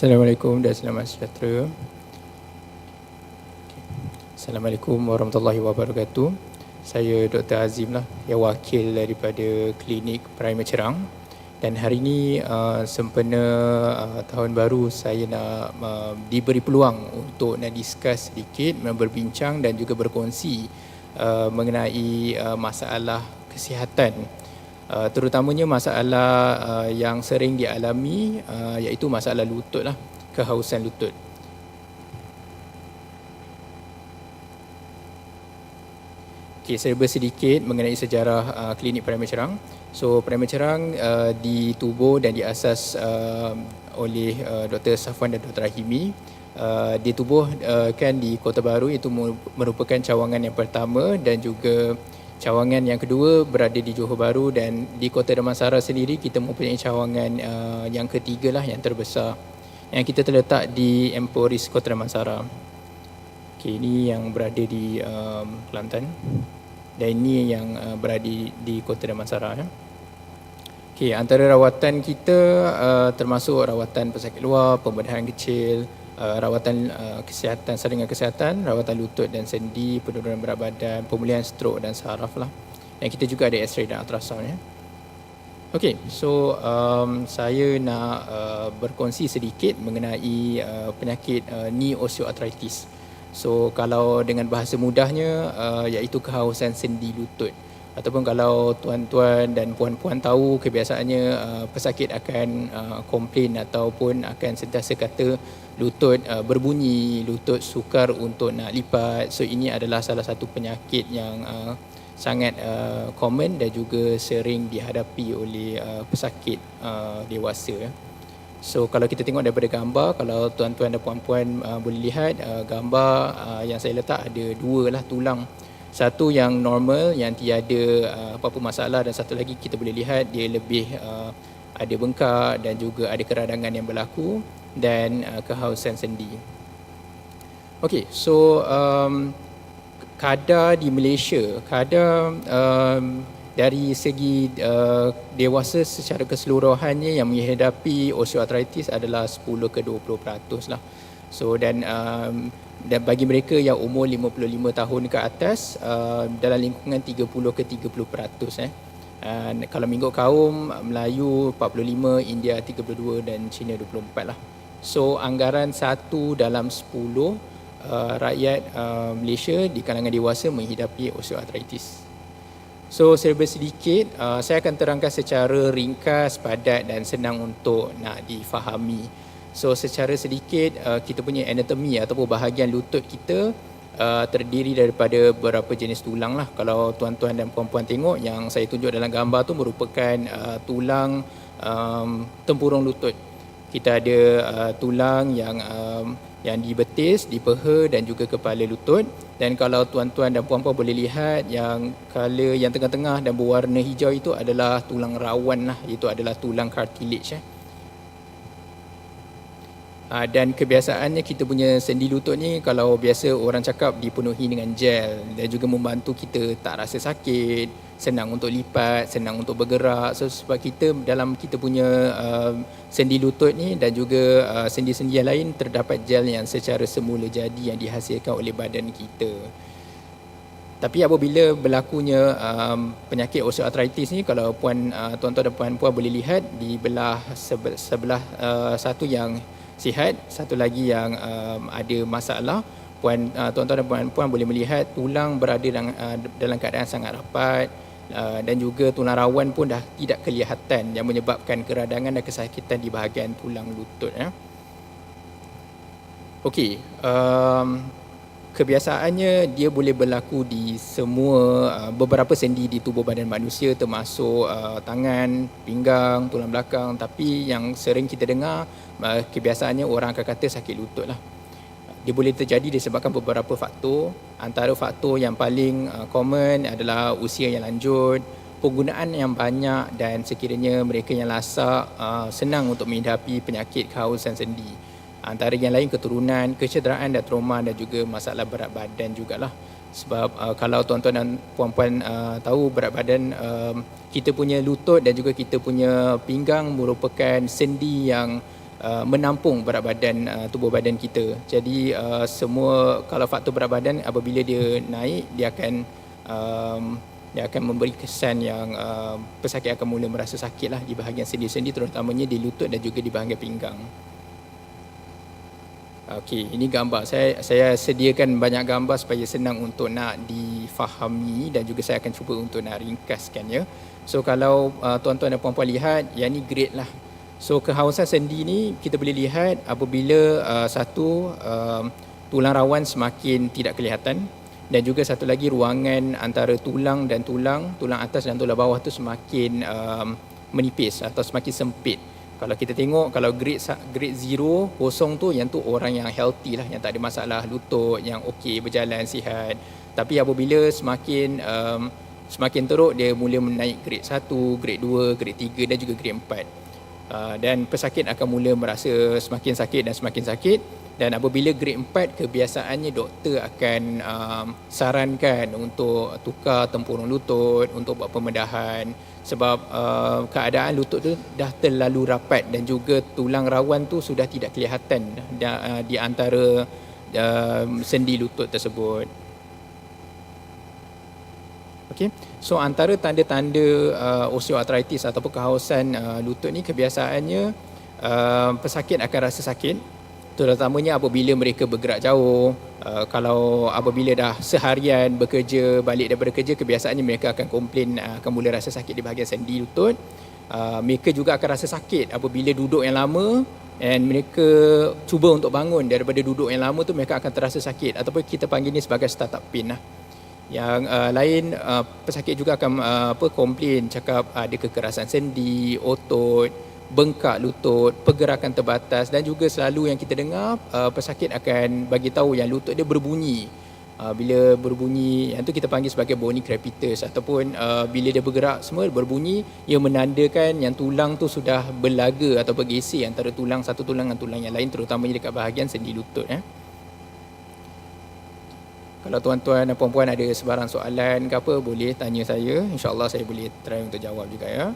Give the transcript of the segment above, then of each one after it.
Assalamualaikum dan selamat sejahtera. Assalamualaikum warahmatullahi wabarakatuh. Saya Dr. Azim lah, yang wakil daripada Klinik Primer Cerang. Dan hari ini uh, sempena uh, tahun baru saya nak uh, diberi peluang untuk nak discuss sedikit, berbincang dan juga berkongsi uh, mengenai uh, masalah kesihatan Uh, terutamanya masalah uh, yang sering dialami uh, iaitu masalah lutut lah, kehausan lutut. Okay, serba sedikit mengenai sejarah uh, klinik Primer Cerang. So, Primer Cerang uh, ditubuh dan diasas uh, oleh uh, Dr. Safwan dan Dr. Rahimi. Uh, ditubuh uh, kan di Kota Baru itu merupakan cawangan yang pertama dan juga Cawangan yang kedua berada di Johor Bahru dan di Kota Damansara sendiri kita mempunyai cawangan uh, yang ketiga lah yang terbesar yang kita terletak di Emporis Kota Damansara. Okay, ini yang berada di um, Kelantan dan ini yang uh, berada di, Kota Damansara. Ya. Okay, antara rawatan kita uh, termasuk rawatan pesakit luar, pembedahan kecil, uh, rawatan uh, kesihatan saringan kesihatan, rawatan lutut dan sendi, penurunan berat badan, pemulihan strok dan saraf lah. Dan kita juga ada X-ray dan ultrasound ya. Okay, so um, saya nak uh, berkongsi sedikit mengenai uh, penyakit uh, knee osteoarthritis. So kalau dengan bahasa mudahnya uh, iaitu kehausan sendi lutut ataupun kalau tuan-tuan dan puan-puan tahu kebiasaannya uh, pesakit akan uh, komplain ataupun akan sentiasa kata lutut uh, berbunyi, lutut sukar untuk nak lipat. So ini adalah salah satu penyakit yang uh, sangat uh, common dan juga sering dihadapi oleh uh, pesakit uh, dewasa. So kalau kita tengok daripada gambar, kalau tuan-tuan dan puan-puan uh, boleh lihat uh, gambar uh, yang saya letak ada dua lah tulang. Satu yang normal yang tiada uh, apa-apa masalah dan satu lagi kita boleh lihat dia lebih uh, ada bengkak dan juga ada keradangan yang berlaku dan uh, kehausan sendi. Okey, so um, kadar di Malaysia, kadar um, dari segi uh, dewasa secara keseluruhannya yang menghadapi osteoarthritis adalah 10 ke 20% lah. So dan um, dan bagi mereka yang umur 55 tahun ke atas uh, dalam lingkungan 30 ke 30% eh. Uh, kalau minggu kaum Melayu 45, India 32 dan Cina 24 lah. So anggaran satu dalam sepuluh uh, rakyat uh, Malaysia di kalangan dewasa menghidapi osteoarthritis. So serba sedikit, uh, saya akan terangkan secara ringkas, padat dan senang untuk nak difahami. So secara sedikit, uh, kita punya anatomi ataupun bahagian lutut kita uh, terdiri daripada beberapa jenis tulang lah. Kalau tuan-tuan dan puan-puan tengok yang saya tunjuk dalam gambar tu merupakan uh, tulang um, tempurung lutut kita ada uh, tulang yang um, yang di betis, di peha dan juga kepala lutut dan kalau tuan-tuan dan puan-puan boleh lihat yang color yang tengah-tengah dan berwarna hijau itu adalah tulang rawan lah itu adalah tulang cartilage eh. Uh, dan kebiasaannya kita punya sendi lutut ni kalau biasa orang cakap dipenuhi dengan gel dan juga membantu kita tak rasa sakit, senang untuk lipat, senang untuk bergerak. So sebab kita dalam kita punya uh, sendi lutut ni dan juga uh, sendi-sendi yang lain terdapat gel yang secara semula jadi yang dihasilkan oleh badan kita. Tapi apabila berlakunya um, penyakit osteoarthritis ni kalau puan uh, tuan-tuan dan puan-puan boleh lihat di belah sebelah uh, satu yang sihat, satu lagi yang um, ada masalah puan uh, tuan-tuan dan puan-puan boleh melihat tulang berada dalam, uh, dalam keadaan sangat rapat Uh, dan juga tulang rawan pun dah tidak kelihatan yang menyebabkan keradangan dan kesakitan di bahagian tulang lutut ya. Okey, um, kebiasaannya dia boleh berlaku di semua uh, beberapa sendi di tubuh badan manusia termasuk uh, tangan, pinggang, tulang belakang tapi yang sering kita dengar uh, kebiasaannya orang akan kata sakit lutut lah dia boleh terjadi disebabkan beberapa faktor. Antara faktor yang paling uh, common adalah usia yang lanjut, penggunaan yang banyak dan sekiranya mereka yang lasak uh, senang untuk menghadapi penyakit kehausan sendi. Antara yang lain keturunan, kecederaan dan trauma dan juga masalah berat badan jugalah. Sebab uh, kalau tuan-tuan dan puan-puan uh, tahu berat badan uh, kita punya lutut dan juga kita punya pinggang merupakan sendi yang uh, menampung berat badan uh, tubuh badan kita. Jadi uh, semua kalau faktor berat badan apabila dia naik dia akan um, dia akan memberi kesan yang uh, pesakit akan mula merasa sakit lah di bahagian sendi-sendi terutamanya di lutut dan juga di bahagian pinggang. Okey, ini gambar. Saya saya sediakan banyak gambar supaya senang untuk nak difahami dan juga saya akan cuba untuk nak ringkaskan ya. So kalau uh, tuan-tuan dan puan-puan lihat, yang ni grade lah. So kehausan sendi ni kita boleh lihat apabila uh, satu uh, tulang rawan semakin tidak kelihatan dan juga satu lagi ruangan antara tulang dan tulang, tulang atas dan tulang bawah tu semakin uh, menipis atau semakin sempit. Kalau kita tengok kalau grade grade zero kosong tu yang tu orang yang healthy lah yang tak ada masalah lutut yang okey berjalan sihat. Tapi apabila semakin um, semakin teruk dia mula menaik grade 1, grade 2, grade 3 dan juga grade 4. Uh, dan pesakit akan mula merasa semakin sakit dan semakin sakit dan apabila grade 4 kebiasaannya doktor akan um, sarankan untuk tukar tempurung lutut untuk buat pembedahan sebab uh, keadaan lutut tu dah terlalu rapat dan juga tulang rawan tu sudah tidak kelihatan di, uh, di antara uh, sendi lutut tersebut. Okay. So antara tanda-tanda uh, osteoarthritis ataupun kehausan uh, lutut ni kebiasaannya uh, pesakit akan rasa sakit terutamanya apabila mereka bergerak jauh uh, kalau apabila dah seharian bekerja balik daripada kerja kebiasaannya mereka akan komplain uh, akan mula rasa sakit di bahagian sendi lutut. Uh, mereka juga akan rasa sakit apabila duduk yang lama dan mereka cuba untuk bangun. Daripada duduk yang lama tu mereka akan terasa sakit. Ataupun kita panggil ni sebagai startup pain lah. Yang uh, lain uh, pesakit juga akan uh, apa komplain cakap ada kekerasan sendi otot bengkak lutut, pergerakan terbatas dan juga selalu yang kita dengar uh, pesakit akan bagi tahu yang lutut dia berbunyi. Uh, bila berbunyi, yang tu kita panggil sebagai bony crepitus ataupun uh, bila dia bergerak semua berbunyi, ia menandakan yang tulang tu sudah berlaga atau bergeser antara tulang satu tulang dengan tulang yang lain terutamanya dekat bahagian sendi lutut. Eh. Kalau tuan-tuan dan puan-puan ada sebarang soalan ke apa, boleh tanya saya. InsyaAllah saya boleh try untuk jawab juga ya.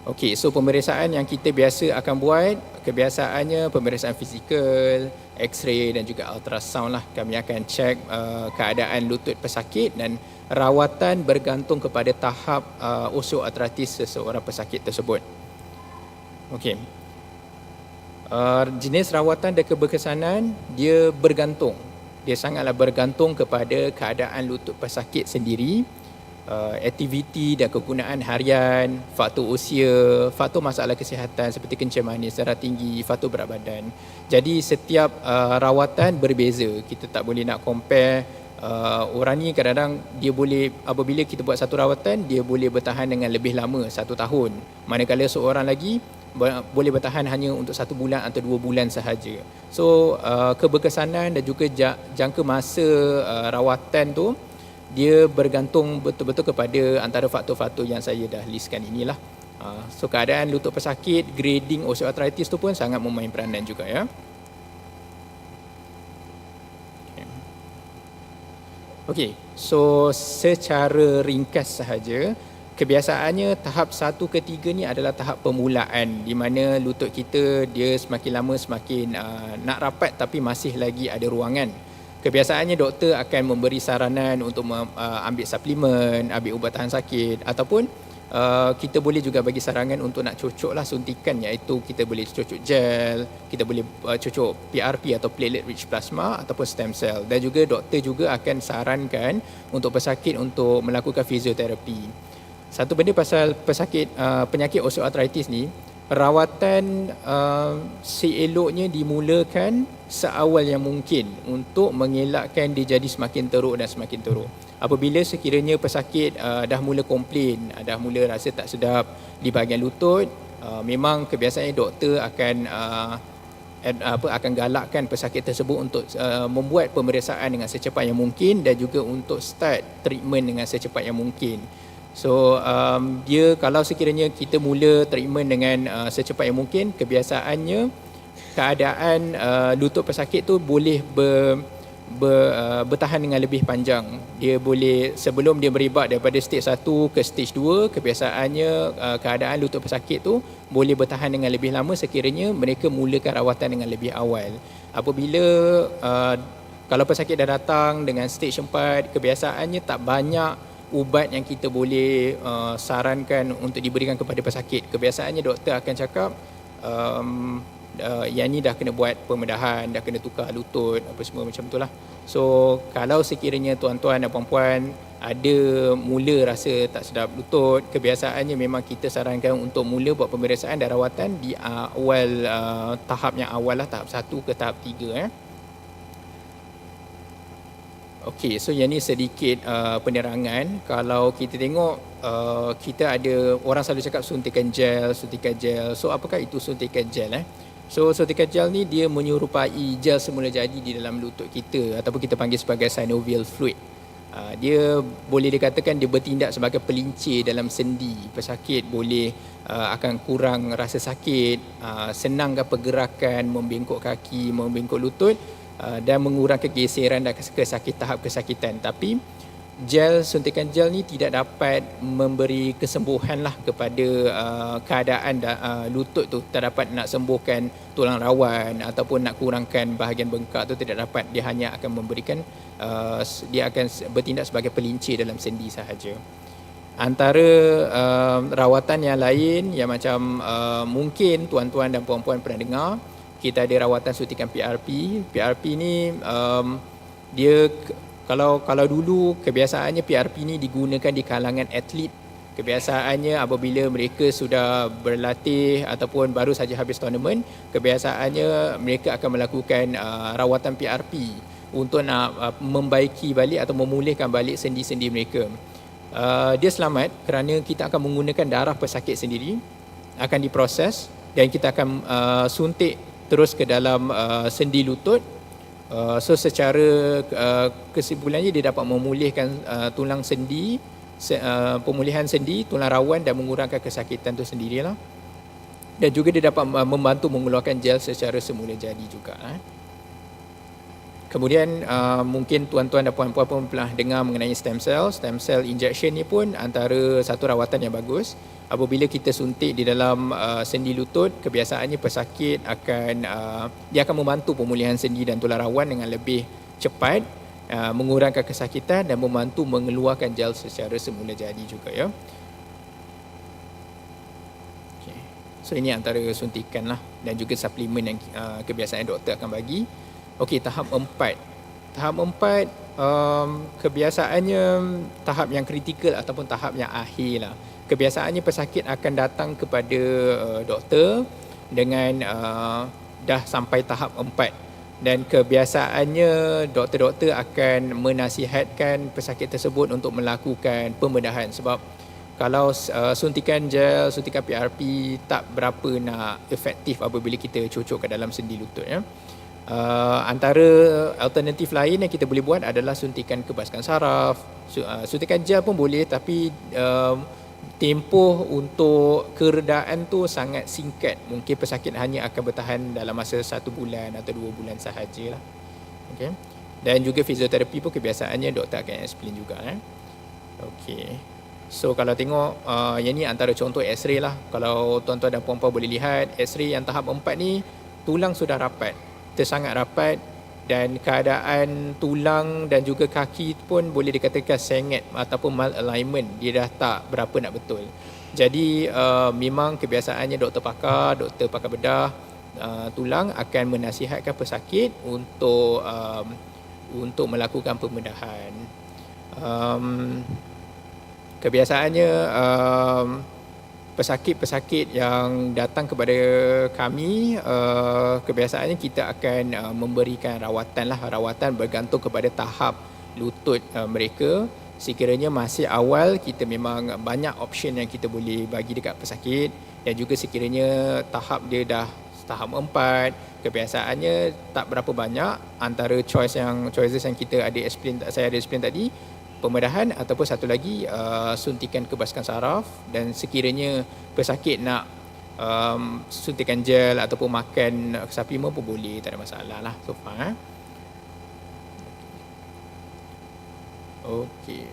Okey, so pemeriksaan yang kita biasa akan buat, kebiasaannya pemeriksaan fizikal, x-ray dan juga ultrasound lah. Kami akan cek uh, keadaan lutut pesakit dan rawatan bergantung kepada tahap uh, osteoartritis seseorang pesakit tersebut. Okey. Uh, jenis rawatan dan keberkesanan dia bergantung. Dia sangatlah bergantung kepada keadaan lutut pesakit sendiri uh, aktiviti dan kegunaan harian, faktor usia, faktor masalah kesihatan seperti kencing manis, darah tinggi, faktor berat badan. Jadi setiap uh, rawatan berbeza. Kita tak boleh nak compare uh, orang ni kadang-kadang dia boleh apabila kita buat satu rawatan dia boleh bertahan dengan lebih lama satu tahun. Manakala seorang lagi boleh bertahan hanya untuk satu bulan atau dua bulan sahaja. So uh, keberkesanan dan juga jangka masa uh, rawatan tu dia bergantung betul-betul kepada antara faktor-faktor yang saya dah listkan inilah. Ah, so keadaan lutut pesakit, grading osteoarthritis tu pun sangat memain peranan juga ya. Okey, so secara ringkas sahaja, kebiasaannya tahap 1 ke 3 ni adalah tahap permulaan di mana lutut kita dia semakin lama semakin uh, nak rapat tapi masih lagi ada ruangan. Kebiasaannya doktor akan memberi saranan untuk uh, ambil suplemen, ambil ubat tahan sakit ataupun uh, kita boleh juga bagi sarangan untuk nak cocok lah suntikan iaitu kita boleh cocok gel, kita boleh uh, cocok PRP atau platelet rich plasma ataupun stem cell dan juga doktor juga akan sarankan untuk pesakit untuk melakukan fizioterapi. Satu benda pasal pesakit uh, penyakit osteoarthritis ni rawatan uh, seeloknya dimulakan seawal yang mungkin untuk mengelakkan dia jadi semakin teruk dan semakin teruk. Apabila sekiranya pesakit uh, dah mula komplain, uh, dah mula rasa tak sedap di bahagian lutut, uh, memang kebiasaannya doktor akan uh, apa akan galakkan pesakit tersebut untuk uh, membuat pemeriksaan dengan secepat yang mungkin dan juga untuk start treatment dengan secepat yang mungkin. So um, dia kalau sekiranya kita mula treatment dengan uh, secepat yang mungkin kebiasaannya keadaan uh, lutut pesakit tu boleh ber, ber, uh, bertahan dengan lebih panjang. Dia boleh sebelum dia merebak daripada stage 1 ke stage 2, kebiasaannya uh, keadaan lutut pesakit tu boleh bertahan dengan lebih lama sekiranya mereka mulakan rawatan dengan lebih awal. Apabila uh, kalau pesakit dah datang dengan stage 4, kebiasaannya tak banyak ubat yang kita boleh uh, sarankan untuk diberikan kepada pesakit. Kebiasaannya doktor akan cakap um, uh, yang ni dah kena buat pembedahan, dah kena tukar lutut, apa semua macam tu lah. So kalau sekiranya tuan-tuan dan puan-puan ada mula rasa tak sedap lutut, kebiasaannya memang kita sarankan untuk mula buat pemeriksaan dan rawatan di awal uh, tahap yang awal lah, tahap satu ke tahap tiga. Eh. Okey, so yang ni sedikit uh, penerangan. Kalau kita tengok, uh, kita ada orang selalu cakap suntikan gel, suntikan gel. So apakah itu suntikan gel? Eh? So suntikan gel ni dia menyerupai gel semula jadi di dalam lutut kita ataupun kita panggil sebagai synovial fluid. Uh, dia boleh dikatakan dia bertindak sebagai pelincir dalam sendi. Pesakit boleh uh, akan kurang rasa sakit, uh, senangkan pergerakan, membengkok kaki, membengkok lutut dan mengurangkan kegeseran dan kesakit tahap kesakitan. Tapi gel suntikan gel ni tidak dapat memberi kesembuhan lah kepada uh, keadaan da, uh, lutut tu. Tak dapat nak sembuhkan tulang rawan ataupun nak kurangkan bahagian bengkak tu tidak dapat. Dia hanya akan memberikan uh, dia akan bertindak sebagai pelincir dalam sendi sahaja. Antara uh, rawatan yang lain yang macam uh, mungkin tuan-tuan dan puan-puan pernah dengar kita ada rawatan suntikan PRP PRP ni um, dia kalau kalau dulu kebiasaannya PRP ni digunakan di kalangan atlet. Kebiasaannya apabila mereka sudah berlatih ataupun baru saja habis tournament kebiasaannya mereka akan melakukan uh, rawatan PRP untuk nak uh, membaiki balik atau memulihkan balik sendi-sendi mereka. Uh, dia selamat kerana kita akan menggunakan darah pesakit sendiri akan diproses dan kita akan uh, suntik terus ke dalam uh, sendi lutut Uh, so secara uh, kesimpulannya dia dapat memulihkan uh, tulang sendi, se, uh, pemulihan sendi, tulang rawan dan mengurangkan kesakitan itu sendirilah. Dan juga dia dapat uh, membantu mengeluarkan gel secara semula jadi juga. Eh. Kemudian uh, mungkin tuan-tuan dan puan-puan pun pernah dengar mengenai stem cell. Stem cell injection ni pun antara satu rawatan yang bagus apabila kita suntik di dalam uh, sendi lutut kebiasaannya pesakit akan uh, dia akan membantu pemulihan sendi dan tulang rawan dengan lebih cepat uh, mengurangkan kesakitan dan membantu mengeluarkan gel secara semula jadi juga ya okay. so ini antara suntikan lah dan juga suplemen yang uh, kebiasaan doktor akan bagi Okey, tahap empat. Tahap empat um, kebiasaannya tahap yang kritikal ataupun tahap yang akhir lah. Kebiasaannya pesakit akan datang kepada uh, doktor dengan uh, dah sampai tahap empat. Dan kebiasaannya doktor-doktor akan menasihatkan pesakit tersebut untuk melakukan pembedahan. Sebab kalau uh, suntikan gel, suntikan PRP tak berapa nak efektif apabila kita cocok ke dalam sendi lutut ya. Uh, antara alternatif lain yang kita boleh buat adalah suntikan kebaskan saraf, uh, suntikan gel pun boleh tapi uh, tempoh untuk keredaan tu sangat singkat. Mungkin pesakit hanya akan bertahan dalam masa satu bulan atau dua bulan sahajalah. Okay. Dan juga fizioterapi pun kebiasaannya doktor akan explain juga. Eh. Okay. So kalau tengok uh, yang ni antara contoh x-ray lah. Kalau tuan-tuan dan puan-puan boleh lihat x-ray yang tahap empat ni tulang sudah rapat. Tersangat rapat dan keadaan tulang dan juga kaki pun boleh dikatakan sengit ataupun malalignment dia dah tak berapa nak betul. Jadi uh, memang kebiasaannya doktor pakar, doktor pakar bedah uh, tulang akan menasihatkan pesakit untuk um, untuk melakukan pembedahan. Um, kebiasaannya um, pesakit-pesakit yang datang kepada kami uh, kebiasaannya kita akan uh, memberikan rawatan lah. Rawatan bergantung kepada tahap lutut uh, mereka. Sekiranya masih awal kita memang banyak option yang kita boleh bagi dekat pesakit. Dan juga sekiranya tahap dia dah tahap empat kebiasaannya tak berapa banyak. Antara choice yang choices yang kita ada explain saya ada explain tadi pembedahan ataupun satu lagi uh, suntikan kebaskan saraf dan sekiranya pesakit nak um, suntikan gel ataupun makan suplemen pun boleh tak ada masalah lah so far eh. Okey.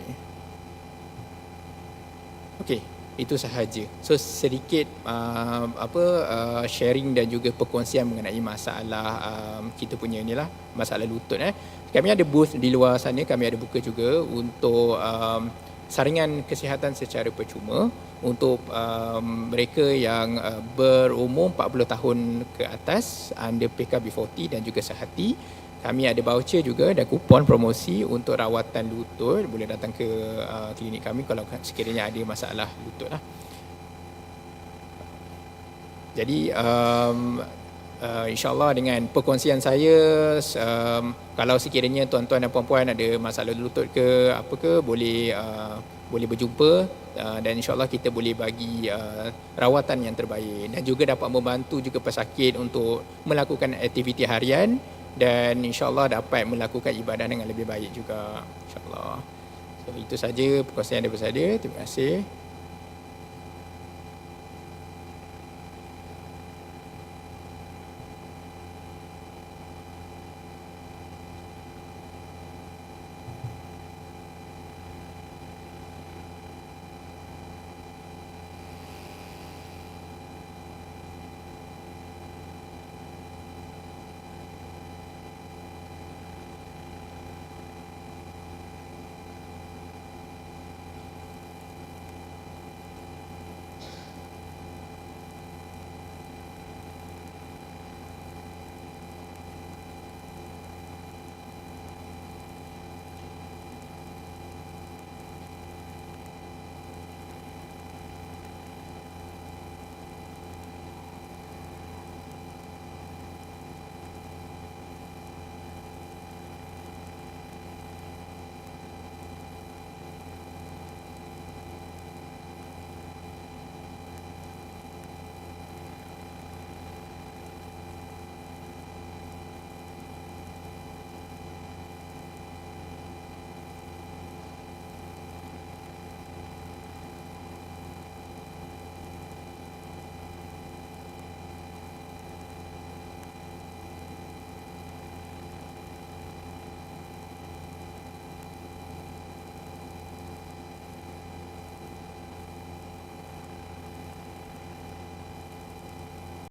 Okey, itu sahaja. So sedikit uh, apa uh, sharing dan juga perkongsian mengenai masalah um, kita punya inilah masalah lutut eh. Kami ada booth di luar sana, kami ada buka juga untuk um, saringan kesihatan secara percuma untuk um, mereka yang uh, berumur 40 tahun ke atas under PKB40 dan juga sehati kami ada voucher juga dan kupon promosi untuk rawatan lutut boleh datang ke uh, klinik kami kalau sekiranya ada masalah lutut lah. Jadi um, uh, insyaAllah dengan perkongsian saya um, kalau sekiranya tuan-tuan dan puan-puan ada masalah lutut ke apa ke boleh uh, boleh berjumpa uh, dan insyaAllah kita boleh bagi uh, rawatan yang terbaik dan juga dapat membantu juga pesakit untuk melakukan aktiviti harian dan insyaAllah dapat melakukan ibadah dengan lebih baik juga insyaAllah. So itu saja perkongsian daripada saya. Terima kasih.